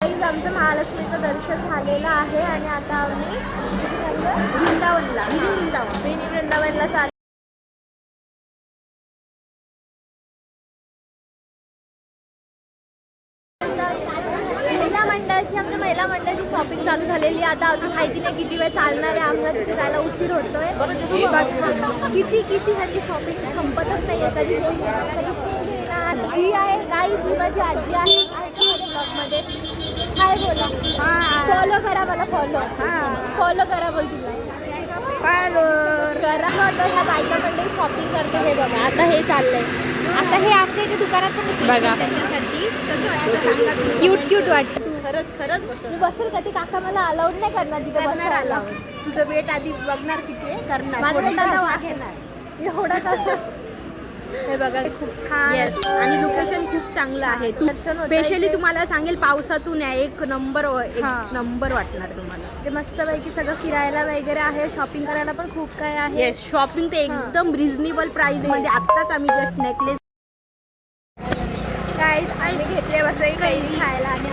आमचं महालक्ष्मीचं दर्शन झालेलं आहे आणि आता आम्ही वृंदावनला मिनी वृंदावन मिनी वृंदावनला चाल महिला मंडळाची आमच्या महिला मंडळाची शॉपिंग चालू झालेली आता अजून माहिती नाही किती वेळ चालणार आहे आम्हाला तिथे जायला उशीर होतोय. किती किती ह्यांची शॉपिंग संपतच नाहीये आहे कधी ही आहे गाई जी माझी आजी आहे. मध्ये काय बोला. फॉलो करा मला फॉलो फॉलो करा बोल तुला. करा मग तर ह्या बायका मंडळी शॉपिंग करते हे बघा. आता हे चाललंय. आता हे आमच्या इथे दुकानात पण बघा. त्यांच्यासाठी. कसं. क्यूट क्यूट वाटतं. तू खरंच खरंच तू बसेल का? ते काका मला अलाउड नाही करणार तिथे बसायला. allowed. तुझं वेट आधी बघणार आहे करणार. माझं एवढं का? हे बघा खूप छान. येस आणि लोकेशन खूप चांगलं आहे. तू दर्शन होतंय स्पेशली. तुम्हाला सांगेल पावसातून आहे. एक नंबर एक हा. नंबर वाटणार तुम्हाला. ते मस्तपैकी सगळं फिरायला वगैरे आहे. शॉपिंग करायला पण खूप काय आहे. येस शॉपिंग ते एकदम रिझनेबल प्राइसमध्ये. आत्ताच आम्ही जस्ट नेकलेस काय आम्ही घेतले मस्तपैकी कैरी खायला आणि